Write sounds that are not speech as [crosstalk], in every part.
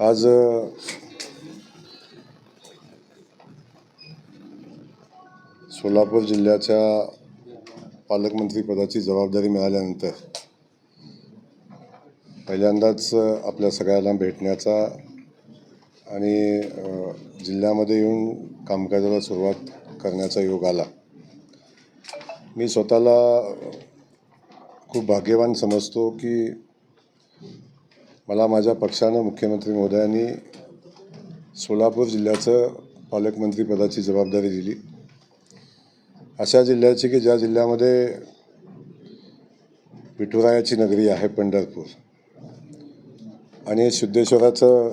आज सोलापूर जिल्ह्याच्या पालकमंत्रीपदाची जबाबदारी मिळाल्यानंतर पहिल्यांदाच आपल्या सगळ्यांना भेटण्याचा आणि जिल्ह्यामध्ये येऊन कामकाजाला सुरुवात करण्याचा योग आला. मी स्वतःला खूप भाग्यवान समजतो की मला माझ्या पक्षानं मुख्यमंत्री महोदयांनी सोलापूर जिल्ह्याचं पालकमंत्रीपदाची जबाबदारी दिली. अशा जिल्ह्याची की ज्या जिल्ह्यामध्ये विठुरायाची नगरी आहे पंढरपूर. आणि सिद्धेश्वराचं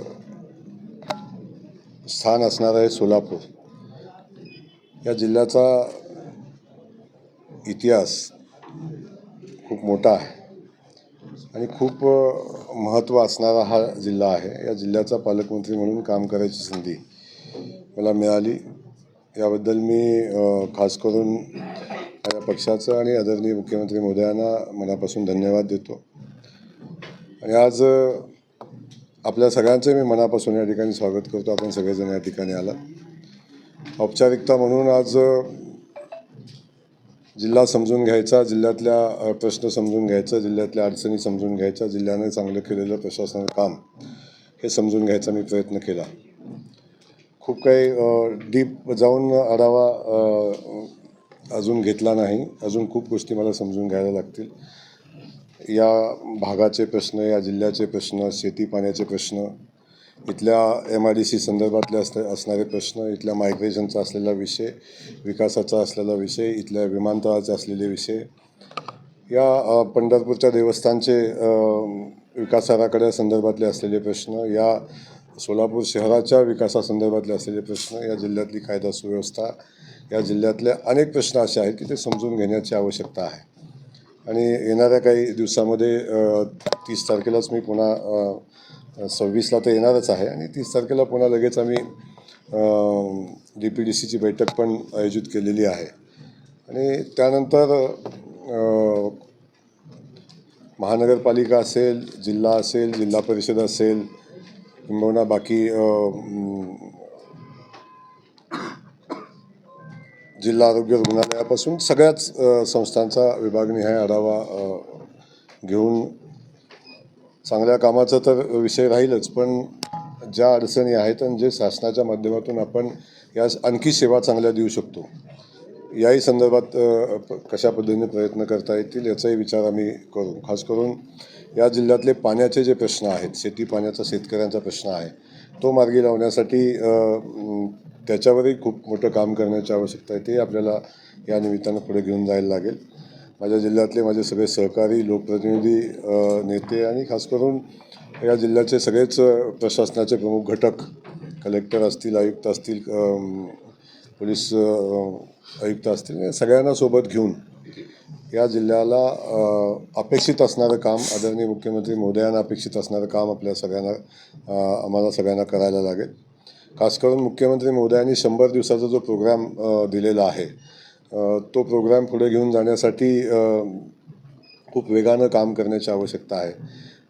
स्थान असणार आहे सोलापूर. या जिल्ह्याचा इतिहास खूप मोठा आहे. आणि खूप महत्त्व असणारा हा जिल्हा आहे. या जिल्ह्याचा पालकमंत्री म्हणून काम करायची संधी मला मिळाली. याबद्दल मी खास करून माझ्या पक्षाचं आणि आदरणीय मुख्यमंत्री महोदयांना मनापासून धन्यवाद देतो. आणि आज आपल्या सगळ्यांचं मी मनापासून या ठिकाणी स्वागत करतो. आपण सगळेजण या ठिकाणी आला औपचारिकता म्हणून आज जिल्हा समजून घ्यायचा जिल्ह्यातल्या प्रश्न समजून घ्यायचा जिल्ह्यातल्या अडचणी समजून घ्यायच्या जिल्ह्याने चांगलं केलेलं प्रशासनाचं काम हे समजून घ्यायचा मी प्रयत्न केला. खूप काही डीप जाऊन आढावा अजून घेतला नाही. अजून खूप गोष्टी मला समजून घ्यायला लागतील. या भागाचे प्रश्न या जिल्ह्याचे प्रश्न शेती पाण्याचे प्रश्न इथल्या एम आय डी सी संदर्भातले असण असणारे प्रश्न इथल्या मायग्रेशनचा असलेला विषय विकासाचा असलेला विषय इथल्या विमानतळाचे असलेले विषय. या पंढरपूरच्या देवस्थानचे अ, संदर्भातले असलेले प्रश्न या सोलापूर शहराच्या विकासासंदर्भातले असलेले प्रश्न या जिल्ह्यातली कायदा सुव्यवस्था या जिल्ह्यातले अनेक प्रश्न असे आहेत की ते समजून घेण्याची आवश्यकता आहे. आणि येणाऱ्या काही दिवसामध्ये तीस तारखेलाच मी पुन्हा सव्वीसला तर येणारच आहे. आणि तीस तारखेला पुन्हा लगेच आम्ही डी पी डी सीची बैठक पण आयोजित केलेली आहे. आणि त्यानंतर महानगरपालिका असेल जिल्हा असेल जिल्हा परिषद असेल किंबहुना बाकी जिल्हा आरोग्य रुग्णालयापासून सगळ्याच संस्थांचा संस्थांचा विभागनिहाय आढावा घेऊन चांगल्या कामाचा तर विषय राहीलच पण ज्या अडचणी आहेत आणि जे शासनाच्या माध्यमातून आपण या आणखी सेवा चांगल्या देऊ शकतो याही संदर्भात कशा पद्धतीने प्रयत्न करता येतील याचाही विचार आम्ही करू. खास करून या जिल्ह्यातले पाण्याचे जे प्रश्न आहेत शेती पाण्याचा शेतकऱ्यांचा प्रश्न आहे तो मार्गी लावण्यासाठी त्याच्यावरही खूप मोठं काम करण्याची आवश्यकता आहे. ते आपल्याला या निमित्तानं पुढे घेऊन जायला लागेल. माझ्या जिल्ह्यातले माझे सगळे सहकारी लोकप्रतिनिधी नेते आणि खास करून या जिल्ह्याचे सगळेच प्रशासनाचे प्रमुख घटक कलेक्टर असतील आयुक्त असतील पोलीस आयुक्त असतील सगळ्यांना सोबत घेऊन या जिल्ह्याला अपेक्षित असणारं काम आदरणीय मुख्यमंत्री महोदयांना अपेक्षित असणारं काम आपल्या सगळ्यांना आम्हाला सगळ्यांना करायला लागेल. खास करून मुख्यमंत्री मोदयांनी शंभर दिवसाचा जो प्रोग्राम दिलेला आहे तो प्रोग्राम पुढे घेऊन जाण्यासाठी खूप वेगानं काम करण्याची आवश्यकता आहे.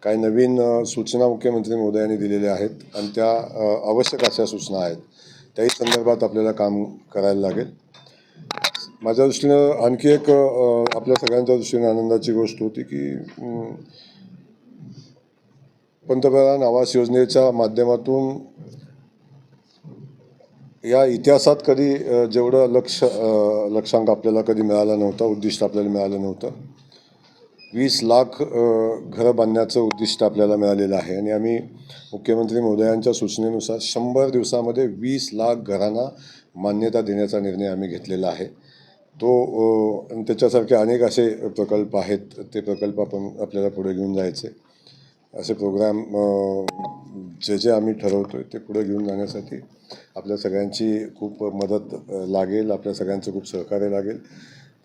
काही नवीन सूचना मुख्यमंत्री मोदयांनी दिलेल्या आहेत आणि त्या आवश्यक अशा सूचना आहेत. त्याही संदर्भात आपल्याला काम करायला लागेल. माझ्या दृष्टीनं आणखी एक आपल्या सगळ्यांच्या दृष्टीने आनंदाची गोष्ट होती की पंतप्रधान आवास योजनेच्या माध्यमातून या इतिहासात कधी जेवढं लक्ष लक्षांक आपल्याला कधी मिळाला नव्हता उद्दिष्ट आपल्याला मिळालं नव्हतं वीस लाख घरं बांधण्याचं उद्दिष्ट आपल्याला मिळालेलं आहे. आणि आम्ही मुख्यमंत्री महोदयांच्या सूचनेनुसार शंभर दिवसामध्ये वीस लाख घरांना मान्यता देण्याचा निर्णय आम्ही घेतलेला आहे. तो आणि त्याच्यासारखे अनेक असे प्रकल्प आहेत ते प्रकल्प आपण आपल्याला पुढे घेऊन जायचे. असे प्रोग्राम जे जे आम्ही ठरवतो आहे ते पुढे घेऊन जाण्यासाठी आपल्या सगळ्यांची खूप मदत लागेल आपल्या सगळ्यांचं खूप सहकार्य लागेल.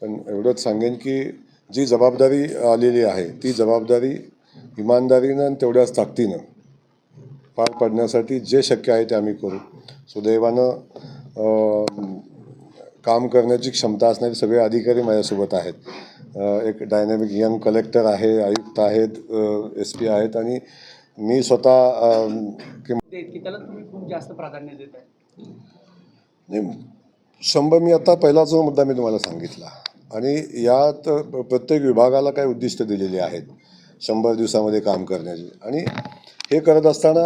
पण एवढंच सांगेन की जी जबाबदारी आलेली आहे ती जबाबदारी इमानदारीनं आणि तेवढ्याच ताकदीनं पार पाडण्यासाठी जे शक्य आहे ते आम्ही करू. सुदैवानं काम करण्याची क्षमता असणारे सगळे अधिकारी माझ्यासोबत आहेत. एक डायनॅमिक यंग कलेक्टर आहे आयुक्त आहेत एस पी आहेत आणि मी स्वतः खूप जास्त प्राधान्य देत आहे नाही शंभर मी आता पहिला जो मुद्दा मी तुम्हाला सांगितला आणि यात प्रत्येक विभागाला काही उद्दिष्ट दिलेली आहेत. शंभर दिवसामध्ये काम करण्याची आणि हे करत असताना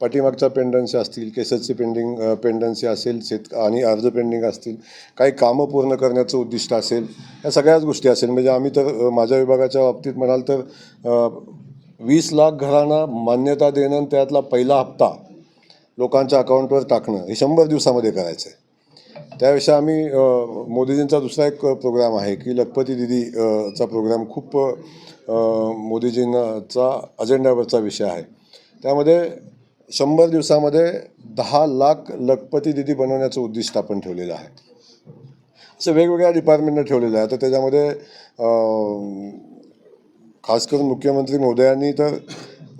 पाठीमागच्या पेंडन्सी असतील केसेसची पेंडिंग पेंडन्सी असेल शेत आणि अर्ज पेंडिंग असतील काही कामं पूर्ण करण्याचं उद्दिष्ट असेल या सगळ्याच गोष्टी असेल. म्हणजे आम्ही तर माझ्या विभागाच्या बाबतीत म्हणाल तर वीस लाख घरांना मान्यता देणं आणि त्यातला पहिला हप्ता लोकांच्या अकाउंटवर टाकणं हे शंभर दिवसामध्ये करायचं आहे त्याविषयी आम्ही मोदीजींचा दुसरा एक प्रोग्राम आहे की लखपती दिदी चा प्रोग्राम खूप मोदीजींचा अजेंड्यावरचा विषय आहे. त्यामध्ये शंभर दिवसामध्ये दहा लाख लखपती दिदी बनवण्याचं उद्दिष्ट आपण ठेवलेलं आहे. असं वेगवेगळ्या डिपार्टमेंटनं ठेवलेलं आहे. तर त्याच्यामध्ये खास करून मुख्यमंत्री महोदयांनी तर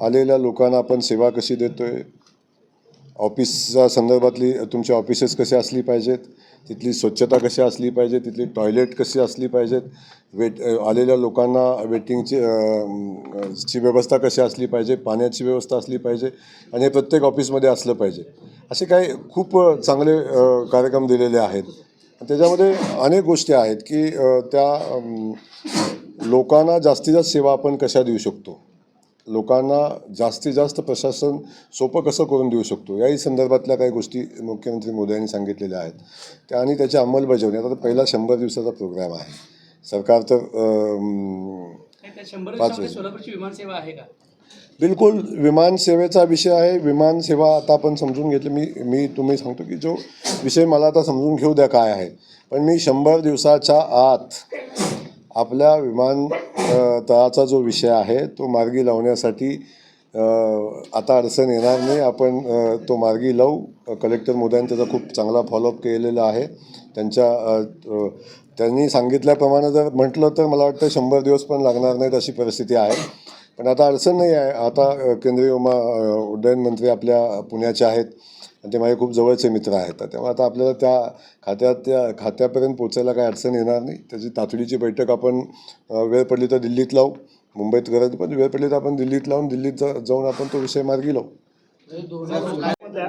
आलेल्या लोकांना आपण सेवा कशी देतो आहे ऑफिसच्या संदर्भातली तुमची ऑफिसेस कशी असली पाहिजेत? तिथली स्वच्छता कशी असली पाहिजे तिथली टॉयलेट कशी असली पाहिजेत वेट आलेल्या लोकांना वेटिंगची ची व्यवस्था कशी असली पाहिजे पाण्याची व्यवस्था असली पाहिजे आणि हे प्रत्येक ऑफिसमध्ये असलं पाहिजे. असे काही खूप चांगले कार्यक्रम दिलेले आहेत. त्याच्यामध्ये अनेक गोष्टी आहेत की त्या लोकांना जास्तीत जास्त सेवा आपण कशा देऊ शकतो? लोकांना जास्तीत जास्त प्रशासन सोपं कसं करून देऊ शकतो? याही संदर्भातल्या काही गोष्टी मुख्यमंत्री मोदी यांनी सांगितलेल्या आहेत. त्या आणि त्याची अंमलबजावणी आता पहिला शंभर दिवसाचा प्रोग्राम आहे. सरकार तर पाच विमानसेवा आहे का? बिलकुल विमान सेवेचा विषय आहे. विमान सेवा आता आपण समजून घेतली. मी मी तुम्ही सांगतो की जो विषय मला आता समजून घेऊ द्या काय आहे. पण मी शंभर दिवसाच्या आत आपल्या विमान तळाचा जो विषय आहे तो मार्गी लावण्यासाठी आता अडचण येणार नाही. आपण तो मार्गी लावू. कलेक्टर मोद्यांनी त्याचा खूप चांगला फॉलोअप केलेला आहे. त्यांच्या त्यांनी सांगितल्याप्रमाणे जर म्हटलं तर मला वाटतं शंभर दिवस पण लागणार नाहीत अशी परिस्थिती आहे. पण आता अडचण नाही आहे. आता केंद्रीय उमा उड्डयन मंत्री आपल्या पुण्याचे आहेत. आणि ते माझे खूप जवळचे मित्र आहेत. तेव्हा आता आपल्याला त्या खात्यात त्या खात्यापर्यंत पोचायला काही अडचण येणार नाही. त्याची तातडीची बैठक आपण वेळ पडली तर दिल्लीत लावू. मुंबईत गरज पण वेळ पडली तर आपण दिल्लीत लावून दिल्लीत जाऊन आपण तो विषय मार्गी लावू. मधल्या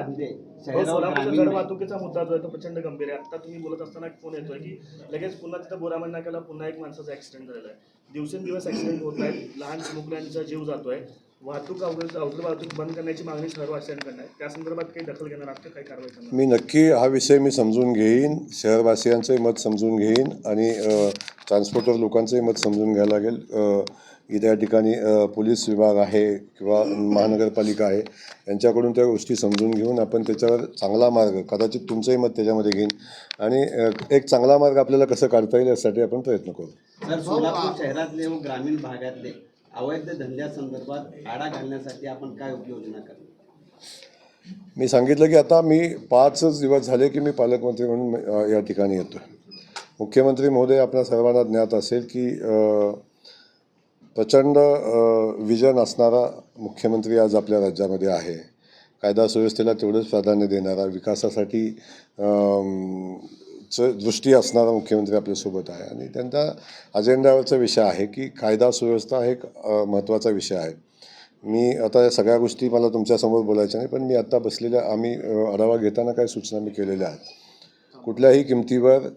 वाहतुकीचा मुद्दा जो आहे तो प्रचंड गंभीर आहे. आता तुम्ही बोलत असताना एक फोन येतोय की लगेच पुन्हा तिथं बोरामण नाक्याला पुन्हा एक माणसाचा ऍक्सिडेंट झालेला आहे. दिवसेंदिवस ऍक्सिडेंट होत आहेत. लहान मुलांचा जीव जातोय. वाहतूक वाहतूक बंद करण्याची मागणी शहरवासियांकडनं आहे. त्या संदर्भात काही दखल घेणार आहात का? काही कारवाई करणार मी नक्की हा विषय मी समजून घेईन. शहरवासियांचंही मत समजून घेईन आणि ट्रान्सपोर्टर लोकांचंही मत समजून घ्यायला लागेल. अ, इथे या ठिकाणी अ, पोलीस विभाग आहे किंवा महानगरपालिका आहे यांच्याकडून त्या गोष्टी समजून घेऊन आपण त्याच्यावर चांगला मार्ग कदाचित तुमचंही मत त्याच्यामध्ये घेईन. आणि अ, एक चांगला मार्ग आपल्याला कसं काढता येईल यासाठी आपण प्रयत्न करू. सर सोलापूर शहरातले व ग्रामीण भागातले अवैध धंद्यासंदर्भात आडा घालण्यासाठी आपण काय उपाययोजना करणार? मी सांगितलं की आता मी पाचच दिवस झाले की मी पालकमंत्री म्हणून या ठिकाणी येतो मुख्यमंत्री महोदय आपल्या सर्वांना ज्ञात असेल की प्रचंड विजन असणारा मुख्यमंत्री आज आपल्या राज्यामध्ये आहे. कायदा सुव्यवस्थेला तेवढंच प्राधान्य देणारा विकासासाठी दृष्टी असणारा मुख्यमंत्री आपल्यासोबत आहे. आणि त्यांचा अजेंड्यावरचा विषय आहे की कायदा सुव्यवस्था हा एक महत्त्वाचा विषय आहे. मी आता या सगळ्या गोष्टी मला तुमच्यासमोर बोलायच्या नाही पण मी आत्ता बसलेल्या आम्ही आढावा घेताना काही सूचना मी केलेल्या आहेत. कुठल्याही किमतीवर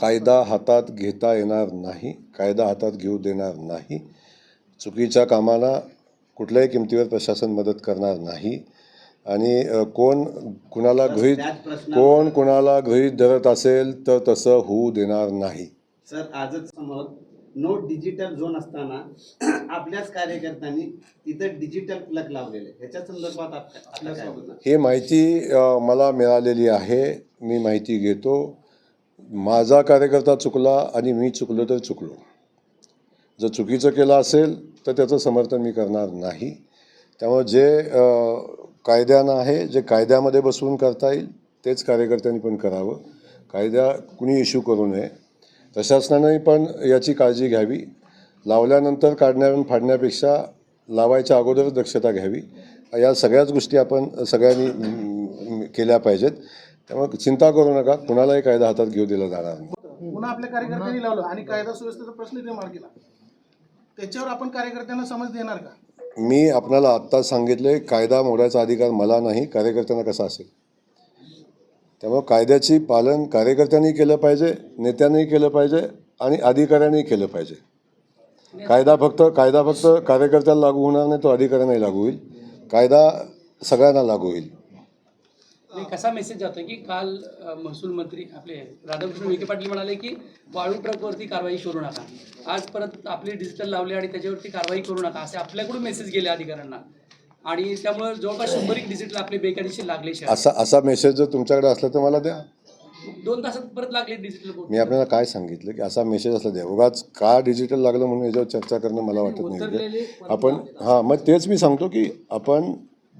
कायदा हातात घेता येणार नाही कायदा हातात घेऊ देणार नाही चुकीच्या कामाला कुठल्याही किमतीवर प्रशासन मदत करणार नाही आणि कोण कुणाला गृहीत कोण कुणाला गृहीत धरत असेल तर तसं होऊ देणार नाही. सर आजच समोर नो डिजिटल झोन असताना [clears throat] आपल्याच कार्यकर्त्यांनी तिथं डिजिटल प्लग लावलेले. ह्याच्या संदर्भात ही माहिती मला मिळालेली आहे. मी माहिती घेतो. माझा कार्यकर्ता चुकला आणि मी चुकलो तर चुकलो. जर चुकीचं केलं असेल तर त्याचं समर्थन मी करणार नाही. त्यामुळे जे कायद्यानं आहे जे कायद्यामध्ये बसवून करता येईल तेच कार्यकर्त्यांनी पण करावं. कायदा कुणी इश्यू करू नये. प्रशासनाने पण याची काळजी घ्यावी. लावल्यानंतर काढण्या फाडण्यापेक्षा लावायच्या अगोदरच दक्षता घ्यावी. या सगळ्याच गोष्टी आपण सगळ्यांनी केल्या पाहिजेत. त्यामुळे चिंता करू नका. कुणालाही कायदा हातात घेऊ दिला जाणार नाही. पुन्हा आपल्या कार्यकर्त्यांनी लावलं आणि कायदा सुव्यवस्थेचा प्रश्न निर्माण केला. त्याच्यावर आपण कार्यकर्त्यांना समज देणार का? मी आपणाला आत्ता सांगितले कायदा मोडायचा अधिकार मला नाही कार्यकर्त्यांना कसा असेल? त्यामुळे कायद्याची पालन कार्यकर्त्यांनी केलं पाहिजे नेत्यांनी केलं पाहिजे आणि अधिकाऱ्यांनी केलं पाहिजे. कायदा फक्त कायदा फक्त कार्यकर्त्याला लागू होणार नाही तो अधिकाऱ्यांनाही लागू होईल. कायदा सगळ्यांना लागू होईल. आणि कसा मेसेज जातोय की काल महसूल मंत्री आपले राधाकृष्ण विखे पाटील म्हणाले की वाळू ट्रकवरती कारवाई करू नका. आज परत आपली डिजिटल लावले आणि त्याच्यावरती कारवाई करू नका असे आपल्याकडून मेसेज गेले अधिकाऱ्यांना. आणि त्यामुळे जवळपास शंभर एक डिजिटल आपले बेकायदेशीर लागले. असा असा मेसेज जर तुमच्याकडे असला तर मला द्या. दोन तासात परत लागले डिजिटल मी आपल्याला काय सांगितलं की असा मेसेज असला द्या. उगाच का डिजिटल लागलं म्हणून याच्यावर चर्चा करणं मला वाटत नाही. आपण हां मग तेच मी सांगतो की आपण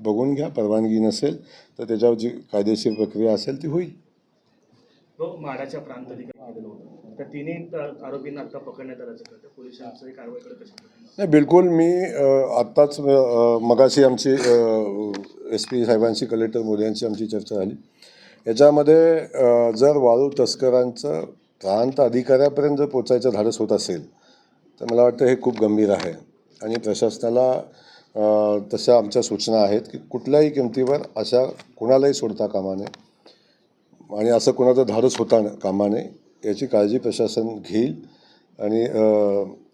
बघून घ्या परवानगी नसेल तर त्याच्यावर जी कायदेशीर प्रक्रिया असेल ती होईल. तो माडाच्या प्रांत अधिकारी होता. आरोपींना आता पकडण्यात आल्याचं पोलिसांचं? नाही बिलकुल मी आत्ताच मगाशी आमची एस पी साहेबांशी कलेक्टर मोदी यांची आमची चर्चा झाली. याच्यामध्ये जर वाळू तस्करांचं प्रांत अधिकाऱ्यापर्यंत जर पोचायचं धाडस होत असेल तर मला वाटतं हे खूप गंभीर आहे. आणि प्रशासनाला तशा आमच्या सूचना आहेत की कुठल्याही किमतीवर अशा कुणालाही सोडता कामा नये. आणि असं कुणाचं धाडस होता कामा नये याची काळजी प्रशासन घेईल. आणि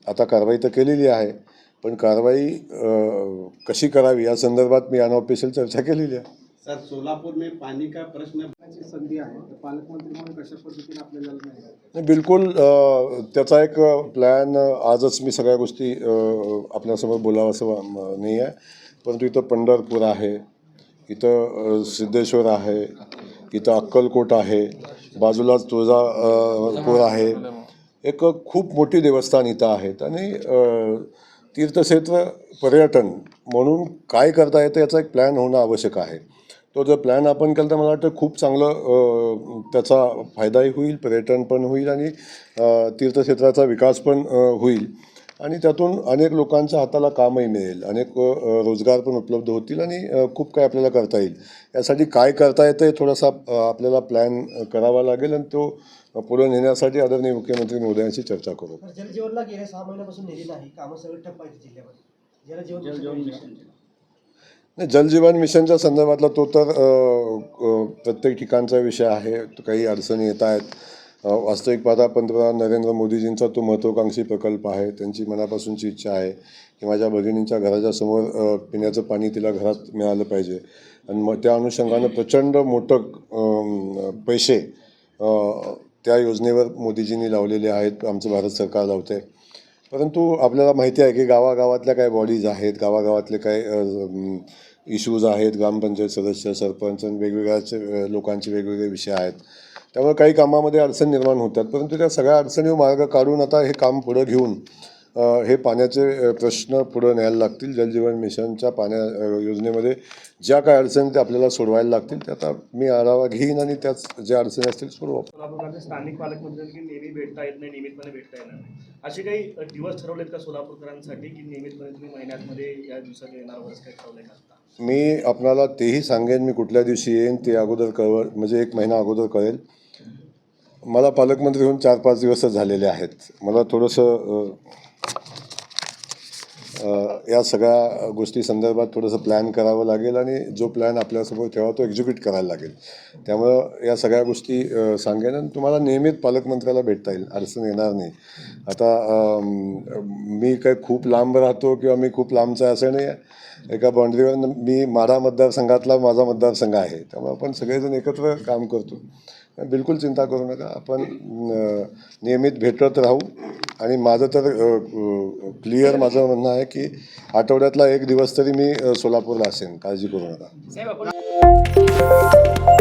आता कारवाई तर केलेली आहे पण कारवाई कशी करावी या संदर्भात मी अनऑफिशियल चर्चा केलेली आहे. सर सोलापूर में पानी का प्रश्न? संधी आहे. तर पालकमंत्री म्हणून कशा पद्धतीने आपल्याला बिलकुल त्याचा एक प्लॅन आजच मी सगळ्या गोष्टी आपल्यासमोर बोलावं असं नाही आहे. परंतु इथं पंढरपूर आहे इथं सिद्धेश्वर आहे इथं अक्कलकोट आहे बाजूलाच तुळजापूर आहे. एक खूप मोठी देवस्थान इथं आहेत. आणि तीर्थक्षेत्र पर्यटन म्हणून काय करता येतं याचा एक प्लॅन होणं आवश्यक आहे. तो जर प्लॅन आपण केला तर मला वाटतं खूप चांगलं त्याचा फायदाही होईल पर्यटन पण होईल आणि तीर्थक्षेत्राचा विकास पण होईल. आणि त्यातून अनेक लोकांच्या हाताला कामही मिळेल. अनेक रोजगार पण उपलब्ध होतील आणि खूप काय आपल्याला करता येईल. यासाठी काय करता येतं हे थोडासा आपल्याला प्लॅन करावा लागेल आणि तो पुढे नेण्यासाठी आदरणीय मुख्यमंत्री मोदयांशी चर्चा करू. जलजीवनला गेल्या सहा महिन्यापासून निधी नाही कामं सगळं ठप्प आहेत जिल्ह्यामध्ये. जलजीवन नाही जलजीवन मिशनच्या संदर्भातला तो तर प्रत्येक ठिकाणचा विषय आहे. काही अडचणी येत आहेत. वास्तविक पाहता पंतप्रधान नरेंद्र मोदीजींचा तो महत्त्वाकांक्षी प्रकल्प आहे. त्यांची मनापासूनची इच्छा आहे की माझ्या भगिनींच्या घराच्या समोर पिण्याचं पाणी तिला घरात मिळालं पाहिजे. आणि मग त्या अनुषंगानं प्रचंड मोठं पैसे त्या योजनेवर मोदीजींनी लावलेले आहेत. आमचं भारत सरकार लावतं परंतु आपल्याला माहिती आहे की गावागावातल्या काय बॉडीज आहेत गावागावातले काय इश्यूज आहेत ग्रामपंचायत सदस्य सरपंच आणि लोकांचे वेगवेगळे विषय आहेत. त्यामुळे काही कामामध्ये अडचण निर्माण होतात परंतु त्या सगळ्या अडचणीवर मार्ग काढून आता हे काम पुढं घेऊन हे पाण्याचे प्रश्न पुढं न्यायला लागतील. जलजीवन मिशनच्या पाण्या योजनेमध्ये ज्या काय अडचणी त्या आपल्याला सोडवायला लागतील ते आता मी आढावा घेईन आणि त्याच ज्या अडचणी असतील सोडवा. सोलापूरमध्ये स्थानिक पालकमंत्री की नेहमी भेटता येत नाही नियमितपणे भेटता येणार नाही. असे काही दिवस ठरवलेत का सोलापूरकरांसाठी की नियमितपणे तुम्ही महिन्यातमध्ये या दिवसात येणार वगैरे काही ठरवलंय का मी आपणाला तेही सांगेन मी कुठल्या दिवशी येईन ते अगोदर कळव म्हणजे एक महिना अगोदर कळेल. मला पालकमंत्री होऊन चार पाच दिवसच झालेले आहेत. मला थोडंसं या सगळ्या गोष्टी संदर्भात थोडंसं प्लॅन करावं लागेल आणि जो प्लॅन आपल्यासमोर ठेवा तो एक्झिक्यूट करायला लागेल. त्यामुळं या सगळ्या गोष्टी सांगेन आणि तुम्हाला नियमित पालकमंत्र्याला भेटता येईल. अडचण येणार नाही. आता मी काय खूप लांब राहतो किंवा मी खूप लांबचा असं नाही आहे एका बाउंड्रीवर मी माढा मतदारसंघातला माझा मतदारसंघ आहे. त्यामुळे आपण सगळेजण एकत्र काम करतो. बिलकुल चिंता करू नका. आपण नियमित भेटत राहू. आणि माझं तर क्लिअर माझं म्हणणं आहे की आठवड्यातला एक दिवस तरी मी सोलापूरला असेन. काळजी करू नका. साहेब आपण